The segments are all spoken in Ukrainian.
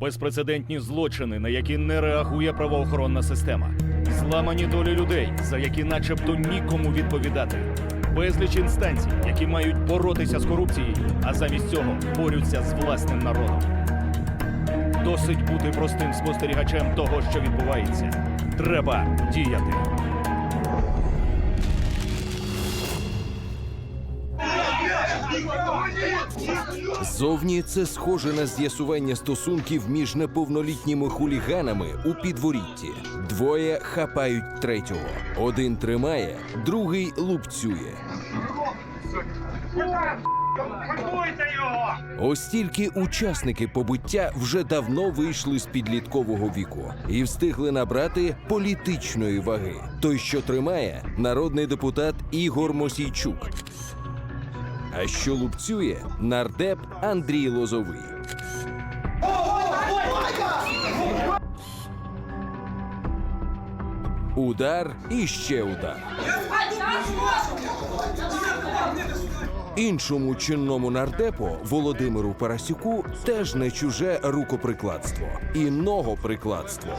безпрецедентні злочини, на які не реагує правоохоронна система, зламані долі людей, за які начебто нікому відповідати, безліч інстанцій, які мають боротися з корупцією, а замість цього борються з власним народом. Досить бути простим спостерігачем того, що відбувається. Треба діяти. Зовні це схоже на з'ясування стосунків між неповнолітніми хуліганами у підворітті. Двоє хапають третього. Один тримає, другий лупцює. Ось тільки учасники побуття вже давно вийшли з підліткового віку і встигли набрати політичної ваги. Той, що тримає, народний депутат Ігор Мосійчук. А що лупцює нардеп Андрій Лозовий. Удар і ще удар. Іншому чинному нардепу Володимиру Парасюку теж не чуже рукоприкладство і ногоприкладство.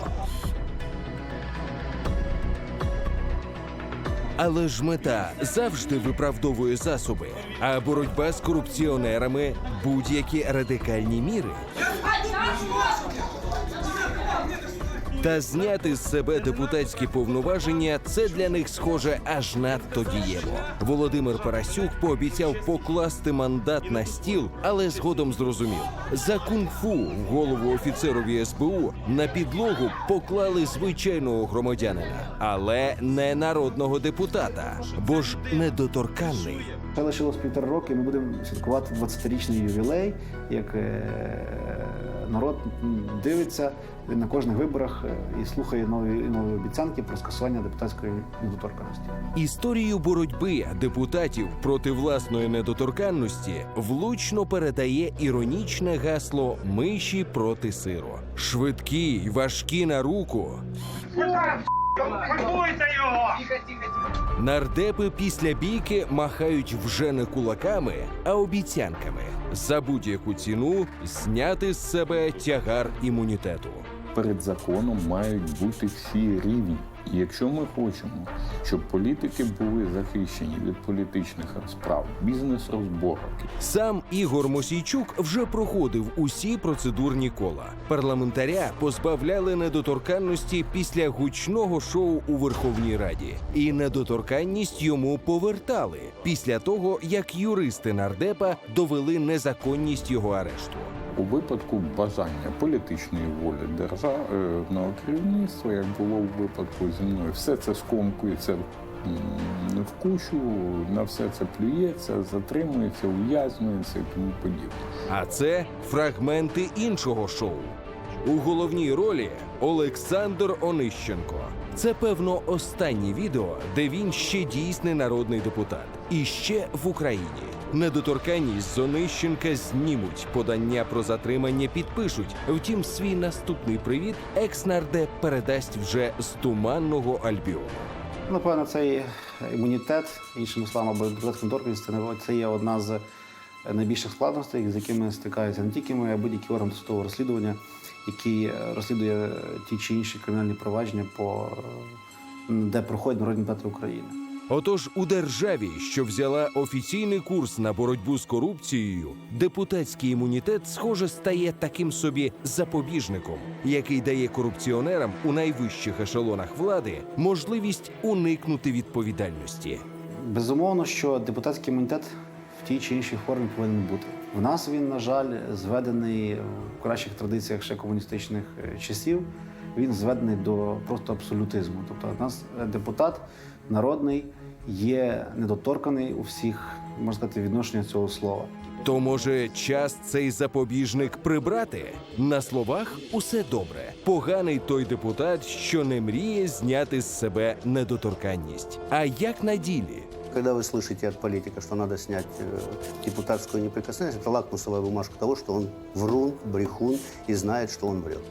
Але ж мета завжди виправдовує засоби, а боротьба з корупціонерами будь-які радикальні міри. Та зняти з себе депутатські повноваження це для них схоже аж надто дієво. Володимир Парасюк пообіцяв покласти мандат на стіл, але згодом зрозумів за кунг-фу в голову офіцерові СБУ на підлогу поклали звичайного громадянина, але не народного депутата, бо ж недоторканний. Ще лишилось півтора роки, ми будемо святкувати 20-річний ювілей, як е, народ дивиться на кожних виборах е, і слухає нові нові обіцянки про скасування депутатської недоторканності. Історію боротьби депутатів проти власної недоторканності влучно передає іронічне гасло миші проти сиру. Швидкі й важкі на руку. Пакуйте його! Нардепи після бійки махають вже не кулаками, а обіцянками за будь-яку ціну зняти з себе тягар імунітету. перед законом мають бути всі рівні. Якщо ми хочемо, щоб політики були захищені від політичних розправ, бізнес-розборок, Сам Ігор Мосійчук вже проходив усі процедурні кола. Парламентаря позбавляли недоторканності після гучного шоу у Верховній Раді, і недоторканність йому повертали після того, як юристи нардепа довели незаконність його арешту. У випадку бажання політичної волі державного керівництва, як було у випадку зі мною, все це скомкується в кучу, на все це плюється, затримується, ув'язнюється і тому подібне. А це фрагменти іншого шоу. У головній ролі Олександр Онищенко. Це певно останнє відео, де він ще дійсний народний депутат. І ще в Україні. Недоторканність Онищенка знімуть, подання про затримання підпишуть. Втім, свій наступний привіт екс-нардеп передасть вже з туманного Альбіону. Напевно, цей імунітет, іншими словами, недоторканність, це є одна з найбільших складностей, з якими стикаються не тільки ми, а будь-який орган досудового розслідування, який е, розслідує ті чи інші кримінальні провадження, по, де проходять народні депутати України. Отож, у державі, що взяла офіційний курс на боротьбу з корупцією, депутатський імунітет, схоже, стає таким собі запобіжником, який дає корупціонерам у найвищих ешелонах влади можливість уникнути відповідальності. Безумовно, що депутатський імунітет в тій чи іншій формі повинен бути. В нас він, на жаль, зведений в кращих традиціях ще комуністичних е, часів. Він зведений до просто абсолютизму. Тобто, у нас депутат народний є недоторканий у всіх, можна сказати, відношення цього слова. То може час цей запобіжник прибрати? На словах усе добре. Поганий той депутат, що не мріє зняти з себе недоторканність. А як на ділі? Когда вы слышите от политика, что надо снять э, депутатскую неприкосновенность, это лакмусовая бумажка того, что он врун, брехун и знает, что он врет.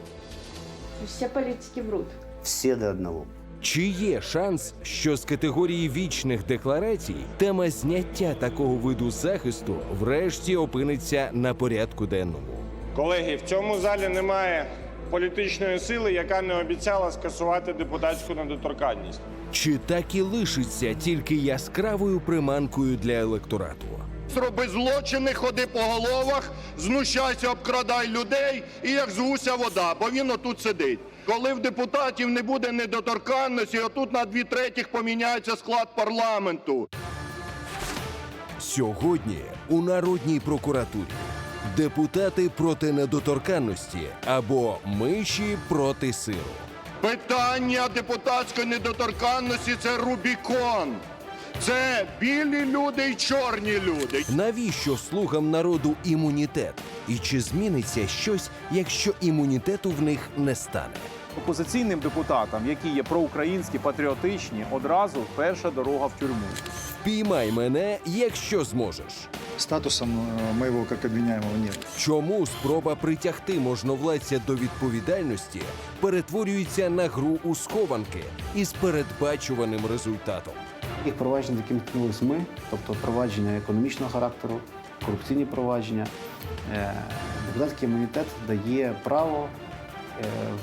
То есть Все политики врут. Все до одного. Чи є шанс, що з категорії вічних декларацій тема зняття такого виду захисту врешті опиниться на порядку денному? Колеги, в цьому залі немає політичної сили, яка не обіцяла скасувати депутатську недоторканність. Чи так і лишиться тільки яскравою приманкою для електорату? Роби злочини, ходи по головах, знущайся, обкрадай людей і як з гуся вода, бо він отут сидить. Коли в депутатів не буде недоторканності, отут на дві третіх поміняється склад парламенту. Сьогодні у Народній прокуратурі депутати проти недоторканності або миші проти сиру. Питання депутатської недоторканності це Рубікон. Це білі люди і чорні люди. Навіщо слугам народу імунітет? І чи зміниться щось, якщо імунітету в них не стане? Опозиційним депутатам, які є проукраїнські, патріотичні, одразу перша дорога в тюрму. Впіймай мене, якщо зможеш. Статусом э, моего как обвиняемого нет. Чому спроба притягти можновладця до відповідальності перетворюється на гру у схованки із передбачуваним результатом? Їх провадження, з якими ми, тобто провадження економічного характеру, корупційні провадження, е, депутатський імунітет дає право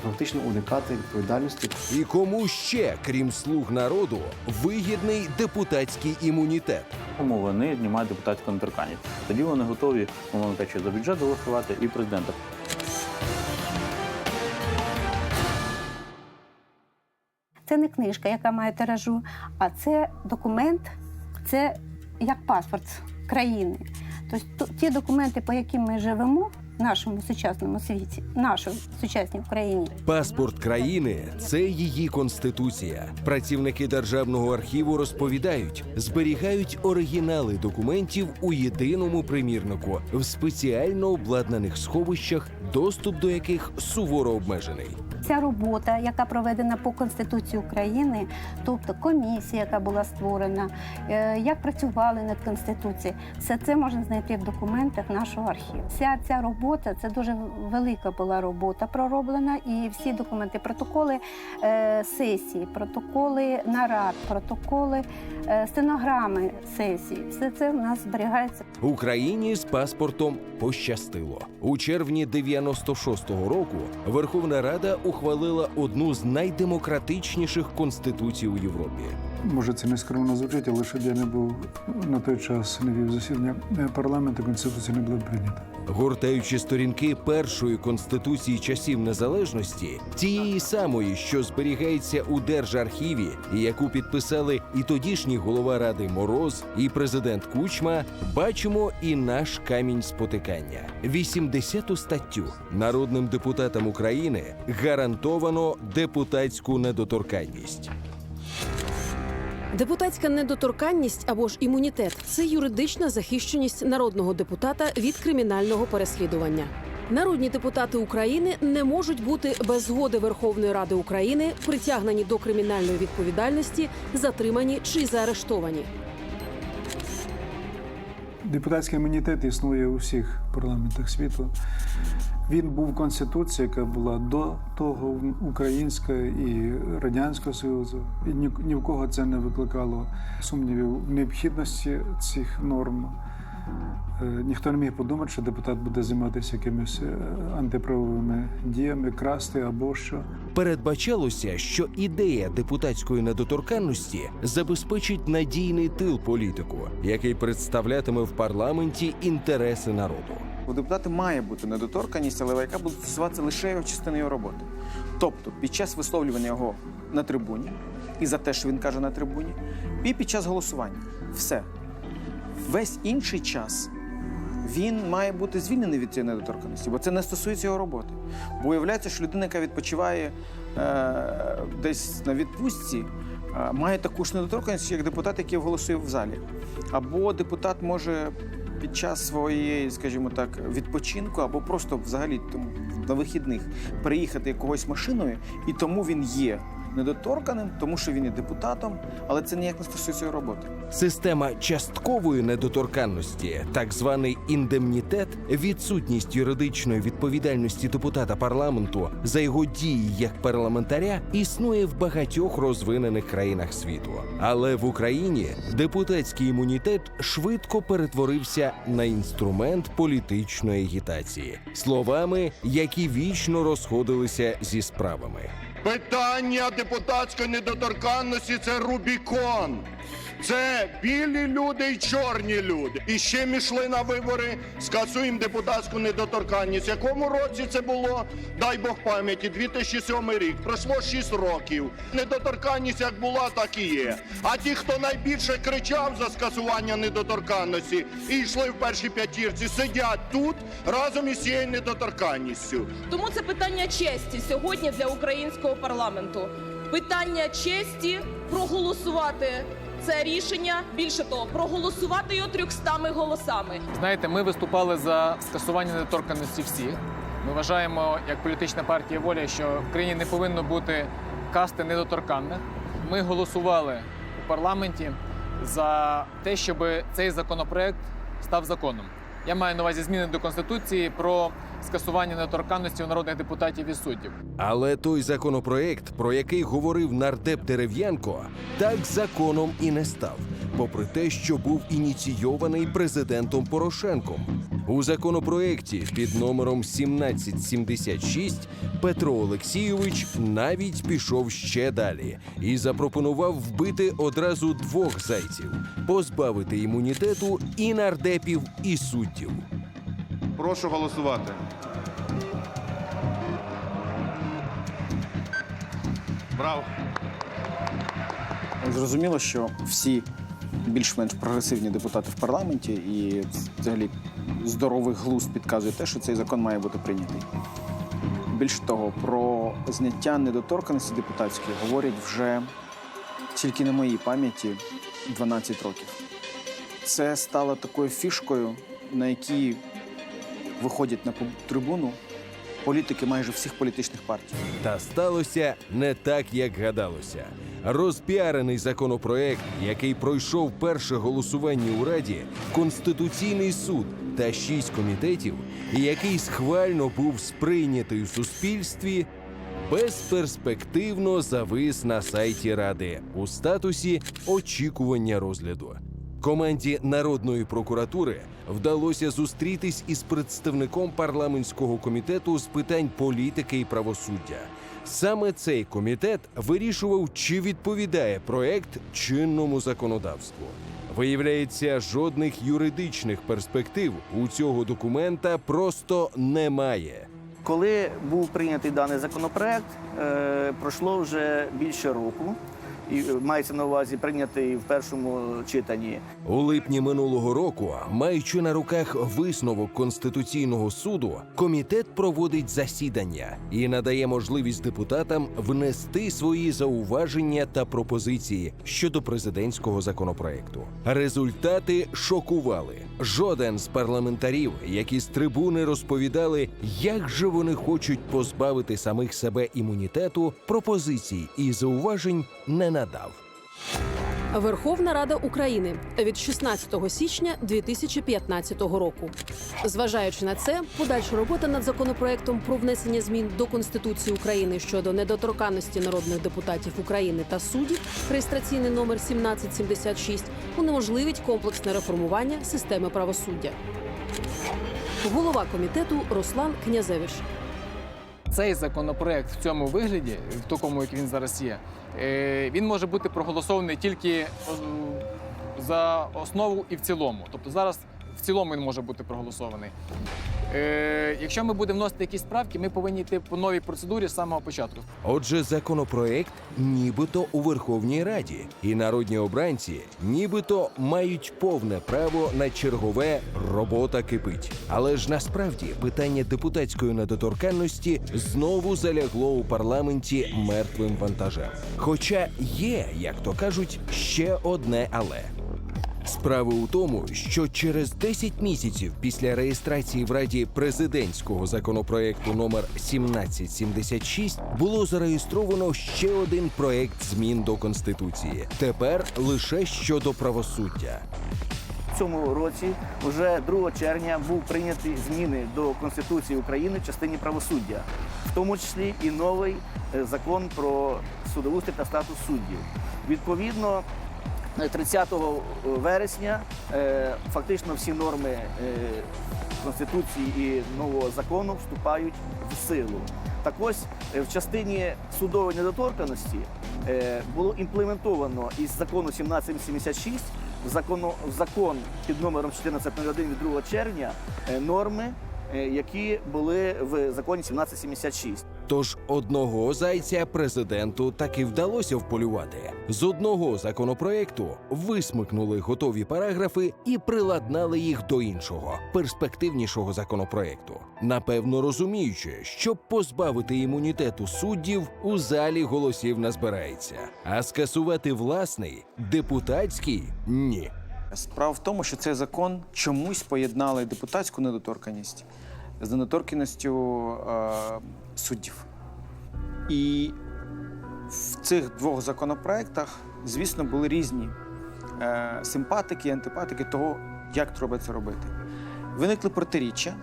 фактично уникати відповідальності. І кому ще, крім слуг народу, вигідний депутатський імунітет? Тому вони знімають депутатську недоторканність. Тоді вони готові, умовно кажучи, за бюджет голосувати і президента. Це не книжка, яка має тиражу, а це документ, це як паспорт країни. Тобто ті документи, по яким ми живемо нашому сучасному світі, нашому сучасній Україні, Паспорт країни це її конституція. Працівники державного архіву розповідають, зберігають оригінали документів у єдиному примірнику в спеціально обладнаних сховищах, доступ до яких суворо обмежений. Ця робота, яка проведена по Конституції України, тобто комісія, яка була створена, е, як працювали над Конституцією, все це можна знайти в документах нашого архіву. Вся ця робота це дуже велика була робота пророблена, і всі документи, протоколи е, сесії, протоколи нарад, протоколи, е, стенограми сесії, все це в нас зберігається. Україні з паспортом пощастило. У червні 96-го року Верховна Рада ухвалила одну з найдемократичніших конституцій у Європі. Може, це не скромно звучить, але не був на той час не вів засідання е, парламенту, конституція не була прийнята. Гортаючи сторінки першої конституції часів незалежності, тієї самої, що зберігається у Держархіві, і яку підписали і тодішній голова ради Мороз, і президент Кучма, бачимо і наш камінь спотикання. 80-ту статтю народним депутатам України гарантовано депутатську недоторканність. Депутатська недоторканність або ж імунітет це юридична захищеність народного депутата від кримінального переслідування. Народні депутати України не можуть бути без згоди Верховної Ради України притягнені до кримінальної відповідальності, затримані чи заарештовані. Депутатський імунітет існує у всіх парламентах світу. Він був в конституції, яка була до того українська і радянського союзу. І ні, ні в кого це не викликало сумнівів в необхідності цих норм. Е, Ніхто не міг подумати, що депутат буде займатися якимись е, антиправовими діями, красти або що. Передбачалося, що ідея депутатської недоторканності забезпечить надійний тил політику, який представлятиме в парламенті інтереси народу. У депутата має бути недоторканність, але яка буде стосуватися лише його частини його роботи. Тобто під час висловлювання його на трибуні і за те, що він каже на трибуні, і під час голосування. Все. Весь інший час він має бути звільнений від цієї недоторканності, бо це не стосується його роботи. Бо виявляється, що людина, яка відпочиває е, десь на відпустці, е, має таку ж недоторканність, як депутат, який голосує в залі. Або депутат може під час своєї, скажімо так, відпочинку, або просто взагалі на вихідних приїхати якогось машиною, і тому він є недоторканим, тому що він є депутатом, але це ніяк не стосується роботи. Система часткової недоторканності, так званий індемнітет, відсутність юридичної відповідальності депутата парламенту за його дії як парламентаря, існує в багатьох розвинених країнах світу. Але в Україні депутатський імунітет швидко перетворився на інструмент політичної агітації, словами, які вічно розходилися зі справами. Питання депутатської недоторканності це Рубікон. Це білі люди і чорні люди. І ще ми йшли на вибори, скасуємо депутатську недоторканність. В якому році це було? Дай Бог пам'яті, 2007 рік. Пройшло 6 років. Недоторканність як була, так і є. А ті, хто найбільше кричав за скасування недоторканності і йшли в першій п'ятірці, сидять тут разом із цією недоторканністю. Тому це питання честі сьогодні для українського парламенту. Питання честі проголосувати це рішення. Більше того, проголосувати його 300 голосами. Знаєте, ми виступали за скасування недоторканності всіх. Ми вважаємо, як політична партія воля, що в країні не повинно бути касти недоторканних. Ми голосували у парламенті за те, щоб цей законопроект став законом. Я маю на увазі зміни до конституції про скасування недоторканності у народних депутатів і суддів. Але той законопроект, про який говорив нардеп Дерев'янко, так законом і не став, попри те, що був ініційований президентом Порошенком. У законопроекті під номером 1776 Петро Олексійович навіть пішов ще далі і запропонував вбити одразу двох зайців, позбавити імунітету і нардепів, і суддів. Прошу голосувати. Браво. Зрозуміло, що всі більш-менш прогресивні депутати в парламенті і взагалі здоровий глузд підказує те, що цей закон має бути прийнятий. Більше того, про зняття недоторканості депутатської говорять вже тільки на моїй пам'яті 12 років. Це стало такою фішкою, на якій виходять на трибуну політики майже всіх політичних партій. Та сталося не так, як гадалося. Розпіарений законопроект, який пройшов перше голосування у Раді, Конституційний суд та шість комітетів, який схвально був сприйнятий у суспільстві, безперспективно завис на сайті Ради у статусі очікування розгляду. Команді народної прокуратури вдалося зустрітись із представником парламентського комітету з питань політики і правосуддя. Саме цей комітет вирішував, чи відповідає проект чинному законодавству. Виявляється, жодних юридичних перспектив у цього документа просто немає. Коли був прийнятий даний законопроект, е, пройшло вже більше року. І мається на увазі прийнятий в першому читанні. У липні минулого року, маючи на руках висновок Конституційного суду, комітет проводить засідання і надає можливість депутатам внести свої зауваження та пропозиції щодо президентського законопроекту. Результати шокували. Жоден з парламентарів, які з трибуни розповідали, як же вони хочуть позбавити самих себе імунітету, пропозицій і зауважень не надав. Верховна Рада України від 16 січня 2015 року. Зважаючи на це, подальша робота над законопроектом про внесення змін до Конституції України щодо недоторканності народних депутатів України та суддів, реєстраційний номер 1776, унеможливить комплексне реформування системи правосуддя. Голова комітету Руслан Князевич. Цей законопроект в цьому вигляді, в такому, як він зараз є, е, він може бути проголосований тільки за основу і в цілому. Тобто зараз в цілому він може бути проголосований. Е, Якщо ми будемо вносити якісь правки, ми повинні йти по новій процедурі з самого початку. Отже, законопроект нібито у Верховній Раді, і народні обранці нібито мають повне право на чергове робота кипить. Але ж насправді питання депутатської недоторканності знову залягло у парламенті мертвим вантажем. Хоча є, як то кажуть, ще одне але. Справа у тому, що через 10 місяців після реєстрації в Раді президентського законопроекту номер 1776 було зареєстровано ще один проект змін до конституції. Тепер лише щодо правосуддя. В цьому році, вже 2 червня, був прийняті зміни до Конституції України в частині правосуддя, в тому числі і новий е, закон про судоустрій та статус суддів. Відповідно, 30 вересня е, фактично всі норми е, Конституції і нового закону вступають в силу. Так ось е, в частині судової недоторканості е, було імплементовано із закону 1776 в, закону, в закон під номером 1401 від 2 червня е, норми, е, які були в законі 1776. Тож одного зайця президенту таки вдалося вполювати. З одного законопроекту висмикнули готові параграфи і приладнали їх до іншого, перспективнішого законопроекту. Напевно, розуміючи, щоб позбавити імунітету суддів, у залі голосів назбирається. А скасувати власний депутатський ні. Справа в тому, що цей закон чомусь поєднали депутатську недоторканність з недоторканністю е, суддів. І в цих двох законопроектах, звісно, були різні е, симпатики і антипатики того, як треба це робити. Виникли протиріччя,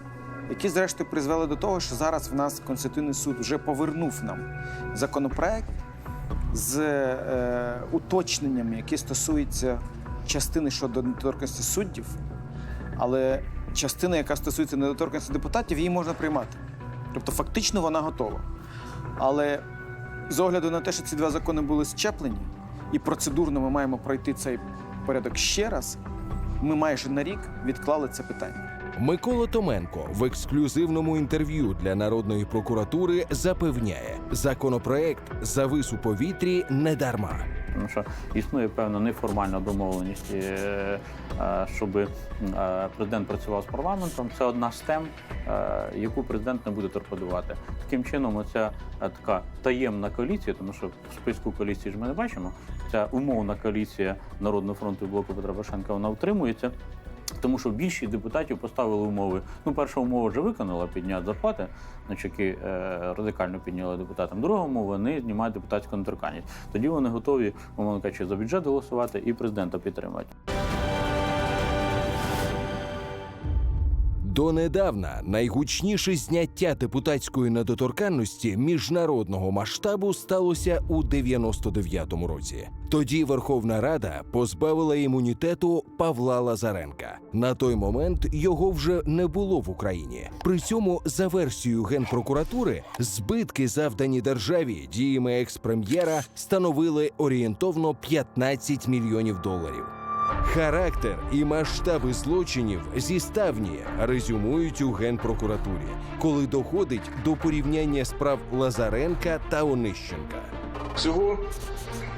які, зрештою, призвели до того, що зараз в нас Конституційний суд вже повернув нам законопроект з е, уточненнями, які стосуються частини щодо недоторканності суддів, але частина, яка стосується недоторканності депутатів, її можна приймати. Тобто, фактично вона готова. Але з огляду на те, що ці два закони були щеплені, і процедурно ми маємо пройти цей порядок ще раз, ми майже на рік відклали це питання. Микола Томенко в ексклюзивному інтерв'ю для народної прокуратури запевняє, законопроект завис у повітрі недарма. Тому що існує певна неформальна домовленість, е, е, щоб е, президент працював з парламентом. Це одна з тем, яку президент не буде торпедувати. Таким чином, оця така таємна коаліція, тому що в списку коаліції ж ми не бачимо. Ця умовна коаліція Народного фронту і блоку Петра Порошенка вона утримується. Тому що більшість депутатів поставили умови. Ну, перша умова вже виконала підняти зарплати, значить, які е, радикально підняли депутатам. Друга умова вони знімають депутатську недоторканність. Тоді вони готові, умовно кажучи, за бюджет голосувати і президента підтримати. Донедавна найгучніше зняття депутатської недоторканності міжнародного масштабу сталося у 99-му році. Тоді Верховна Рада позбавила імунітету Павла Лазаренка. На той момент його вже не було в Україні. При цьому, за версією генпрокуратури, збитки, завдані державі діями екс-прем'єра, становили орієнтовно 15 мільйонів доларів. Характер і масштаби злочинів зіставні резюмують у генпрокуратурі, коли доходить до порівняння справ Лазаренка та Онищенка. Всього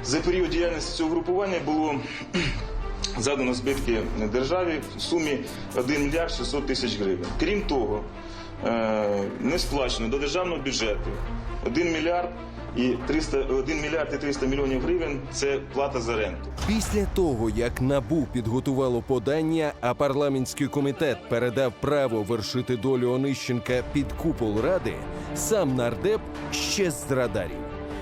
за період діяльності цього групування було задано збитки державі в сумі 1 мільярд 600 тисяч гривень. Крім того, е, не сплачено до державного бюджету 1 мільярд і 300, 1 мільярд і 300 мільйонів гривень це плата за ренту. Після того, як НАБУ підготувало подання, а парламентський комітет передав право вершити долю Онищенка під купол ради, сам нардеп ще з радарів.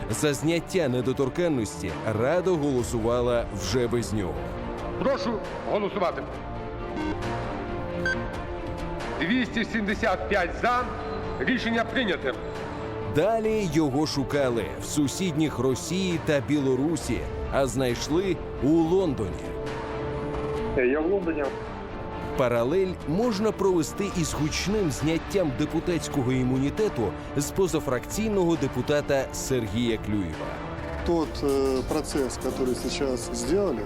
За зняття недоторканності рада голосувала вже без нього. Прошу голосувати. 275 за. Рішення прийняте. Далі його шукали в сусідніх Росії та Білорусі, а знайшли у Лондоні. Я в Лондоні. Паралель можна провести із гучним зняттям депутатського імунітету з позафракційного депутата Сергія Клюєва. Тот э, процесс, который сейчас сделали,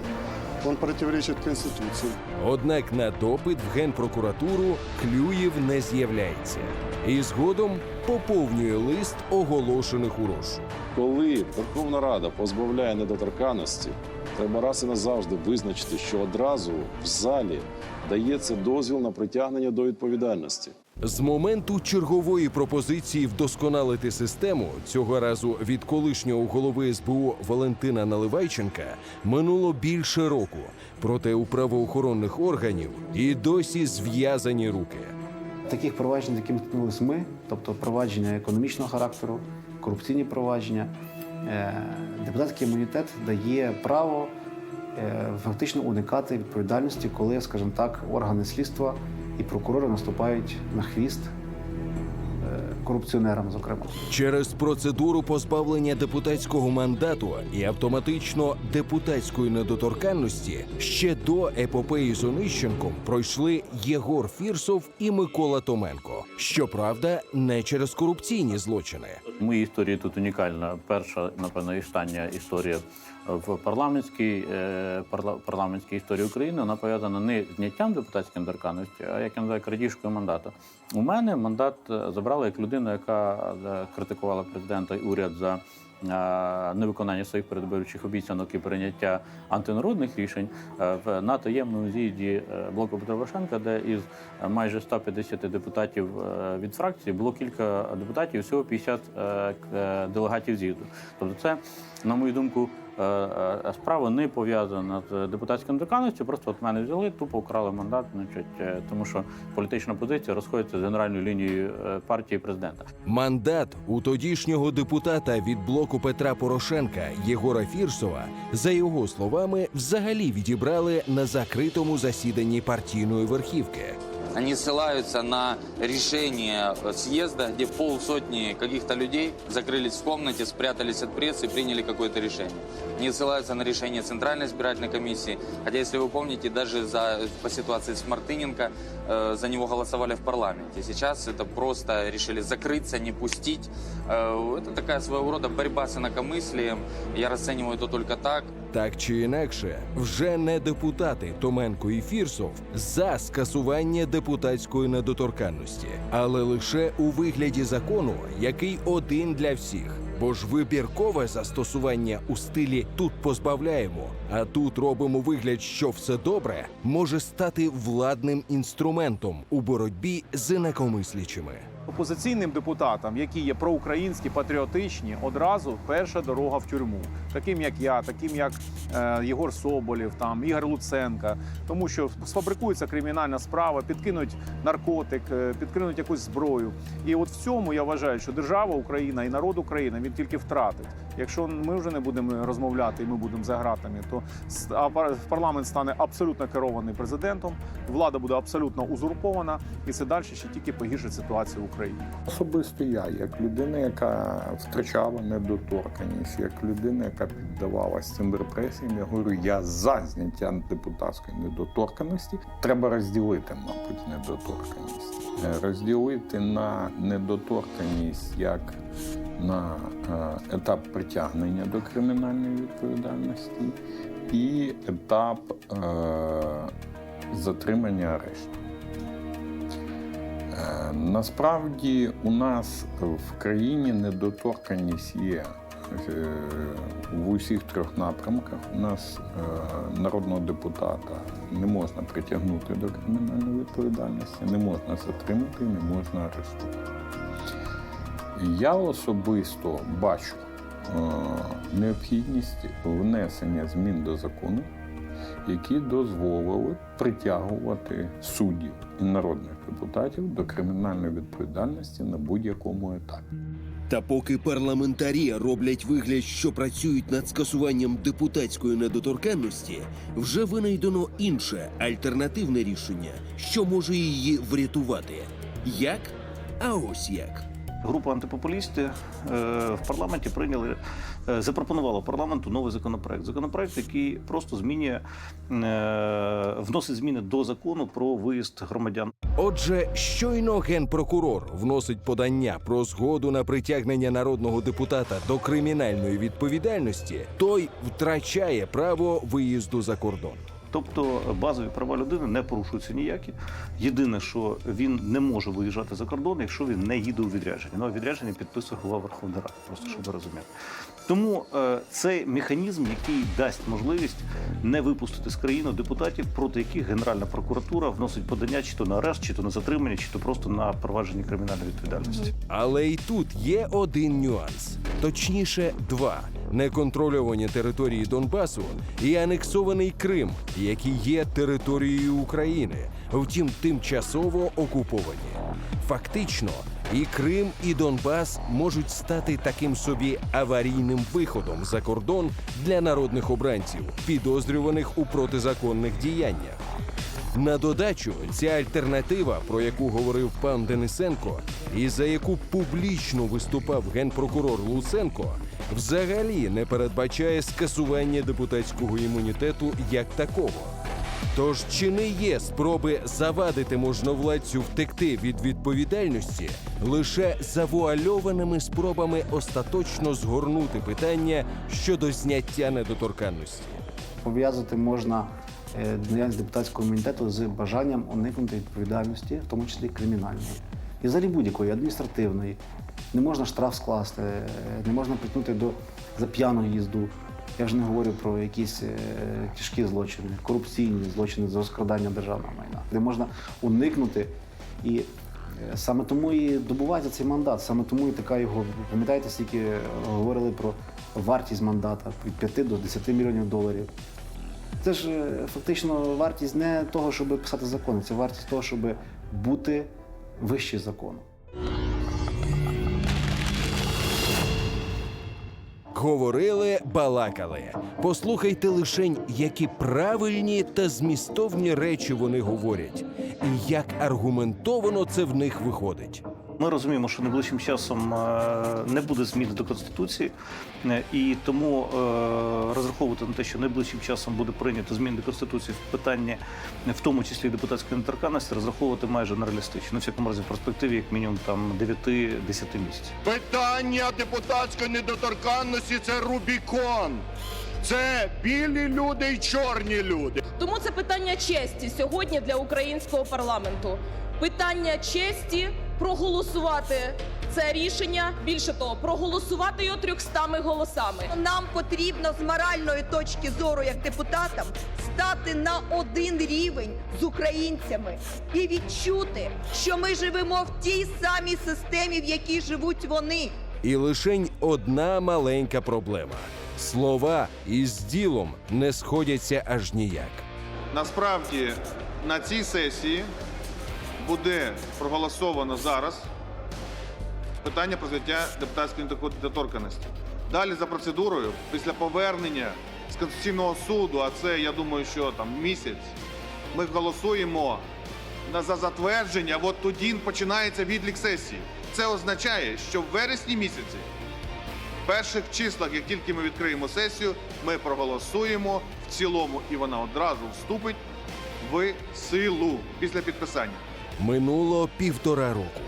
он противоречит Конституции. Однак на допит в генпрокуратуру Клюєв не з'являється і згодом поповнює лист оголошених у розшук. Коли Верховна Рада позбавляє недоторканності, треба раз і назавжди визначити, що одразу в залі дається дозвіл на притягнення до відповідальності. З моменту чергової пропозиції вдосконалити систему цього разу від колишнього голови СБУ Валентина Наливайченка минуло більше року. Проте у правоохоронних органів і досі зв'язані руки. Таких проваджень, з якими стикнулися ми, тобто провадження економічного характеру, корупційні провадження, е, депутатський імунітет дає право е, фактично уникати відповідальності, коли, скажімо так, органи слідства і прокурори наступають на хвіст е, корупціонерам, зокрема. Через процедуру позбавлення депутатського мандату і автоматично депутатської недоторканності ще до епопеї з Онищенком пройшли Єгор Фірсов і Микола Томенко. Щоправда, не через корупційні злочини. В моїй історії тут унікальна перша, напевно, і остання історія в парламентській е, парламентській історії України. Вона пов'язана не з зняттям депутатської недоторканності, а як я називаю крадіжкою мандату. У мене мандат е, забрали як людина, яка е, критикувала президента і уряд за невиконання своїх передвиборчих обіцянок і прийняття антинародних рішень в на таємному з'їзді блоку Петра Порошенка, де із майже 150 депутатів від фракції було кілька депутатів, всього 50 е, к- е, делегатів з'їзду. Тобто, це, на мою думку, справа не пов'язана з депутатською недоторканністю, Просто от мене взяли, тупо вкрали мандат, значить, е, тому що політична позиція розходиться з генеральною лінією е, партії президента. Мандат у тодішнього депутата від блоку Петра Порошенка Єгора Фірсова, за його словами, взагалі відібрали на закритому засіданні партійної верхівки. Они ссылаются на решение съезда, где полсотни каких-то людей закрылись в комнате, спрятались от прессы и приняли какое-то решение. Не ссылаются на решение Центральной избирательной комиссии. Хотя, если вы помните, даже за, по ситуации с Мартыненко э, за него голосовали в парламенте. Сейчас это просто решили закрыться, не пустить. Э, это такая своего рода борьба с инакомыслием. Я расцениваю это только так. Так чи інакше, вже не депутати Томенко і Фірсов за скасування депутатської недоторканності, але лише у вигляді закону, який один для всіх. Бо ж вибіркове застосування у стилі тут позбавляємо, а тут робимо вигляд, що все добре, може стати владним інструментом у боротьбі з інакомислячими. Опозиційним депутатам, які є проукраїнські, патріотичні, одразу перша дорога в тюрму, таким як я, таким як е, Єгор Соболєв, там Ігор Луценка, тому що сфабрикується кримінальна справа, підкинуть наркотик, е, підкинуть якусь зброю. І от в цьому я вважаю, що держава Україна і народ України він тільки втратить. Якщо ми вже не будемо розмовляти і ми будемо за гратами, то парламент стане абсолютно керований президентом, влада буде абсолютно узурпована, і це далі ще тільки погіршить ситуацію в Україні. Особисто я, як людина, яка втрачала недоторканність, як людина, яка піддавалась цим репресіям, я говорю, я за зняття депутатської недоторканності. Треба розділити, мабуть, недоторканність. Е, Розділити на недоторканність як на е, етап притягнення до кримінальної відповідальності і етап е, затримання арешту. Е, Насправді у нас в країні недоторканність є е, в усіх трьох напрямках. У нас е, народного депутата не можна притягнути до кримінальної відповідальності, не можна затримати, не можна арештувати. Я особисто бачу необхідність внесення змін до закону, які дозволили притягувати суддів і народних депутатів до кримінальної відповідальності на будь-якому етапі. Та поки парламентарі роблять вигляд, що працюють над скасуванням депутатської недоторканності, вже винайдено інше альтернативне рішення, що може її врятувати. Як? А ось як. Група антипопулісти е, в парламенті прийняли, е, запропонувала парламенту новий законопроект. Законопроект, який просто змінює, е, вносить зміни до закону про виїзд громадян. Отже, щойно генпрокурор вносить подання про згоду на притягнення народного депутата до кримінальної відповідальності, той втрачає право виїзду за кордон. Тобто базові права людини не порушуються ніякі. Єдине, що він не може виїжджати за кордон, якщо він не їде у відрядження. Ну, а відрядження підписує голова Верховної Ради, просто щоб ви розуміли. Тому е, це механізм, який дасть можливість не випустити з країни депутатів, проти яких Генеральна прокуратура вносить подання чи то на арешт, чи то на затримання, чи то просто на провадження кримінальної відповідальності. Але й тут є один нюанс, точніше, два: неконтрольовані території Донбасу і анексований Крим, які є територією України, втім тимчасово окуповані. Фактично, і Крим, і Донбас можуть стати таким собі аварійним виходом за кордон для народних обранців, підозрюваних у протизаконних діяннях. На додачу, ця альтернатива, про яку говорив пан Денисенко, і за яку публічно виступав генпрокурор Луценко, взагалі не передбачає скасування депутатського імунітету як такого. Тож чи не є спроби завадити можновладцю втекти від відповідальності лише завуальованими спробами остаточно згорнути питання щодо зняття недоторканності? Пов'язати можна е, наявність депутатського імунітету з бажанням уникнути відповідальності, в тому числі кримінальної. І взагалі будь-якої адміністративної. Не можна штраф скласти, е, не можна притягнути до за п'яну їзду. Я вже не говорю про якісь е, тяжкі злочини, корупційні злочини за розкрадання державного майна, де можна уникнути. І е, саме тому і добувається цей мандат, саме тому і така його. Пам'ятаєте, скільки е, говорили про вартість мандата від 5 до 10 мільйонів доларів. Це ж е, фактично вартість не того, щоб писати закони, це вартість того, щоб бути вище закону. Говорили, балакали. Послухайте лишень, які правильні та змістовні речі вони говорять, і як аргументовано це в них виходить. Ми розуміємо, що найближчим часом е, не буде зміни до конституції, е, і тому е, розраховувати на те, що найближчим часом буде прийнято зміни до конституції в питанні, в тому числі депутатської недоторканності, розраховувати майже нереалістично. Ну, в всякому разі, в перспективі як мінімум там 9-10 місяців. Питання депутатської недоторканності це Рубікон. Це білі люди і чорні люди. Тому це питання честі сьогодні для українського парламенту. Питання честі проголосувати це рішення. Більше того, проголосувати його 300 голосами. Нам потрібно з моральної точки зору, як депутатам, стати на один рівень з українцями і відчути, що ми живемо в тій самій системі, в якій живуть вони. І лишень одна маленька проблема: слова із ділом не сходяться аж ніяк. Насправді на цій сесії буде проголосовано зараз питання про зняття депутатської недоторканності. Далі за процедурою, після повернення з Конституційного суду, а це я думаю, що там місяць, ми голосуємо за затвердження. От тоді починається відлік сесії. Це означає, що в вересні місяці, в перших числах, як тільки ми відкриємо сесію, ми проголосуємо в цілому, і вона одразу вступить в силу після підписання. Минуло півтора року.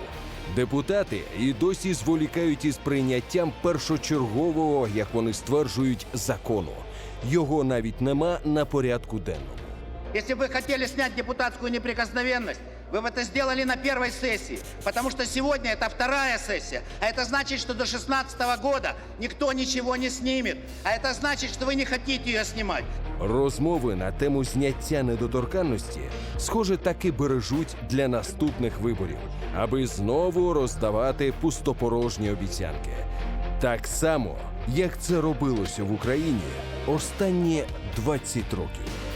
Депутати і досі зволікають із прийняттям першочергового, як вони стверджують, закону. Його навіть нема на порядку денному. Якщо ви хотіли зняти депутатську неприкосновенность, вы бы это сделали на первой сессии, потому что сегодня это вторая сессия, а это значит, что до 2016 года никто ничего не снимет, а это значит, что вы не хотите ее снимать. Розмови на тему зняття недоторканності, схоже, таки бережуть для наступних виборів, аби знову роздавати пустопорожні обіцянки. Так само, як це робилося в Україні останні 20 років.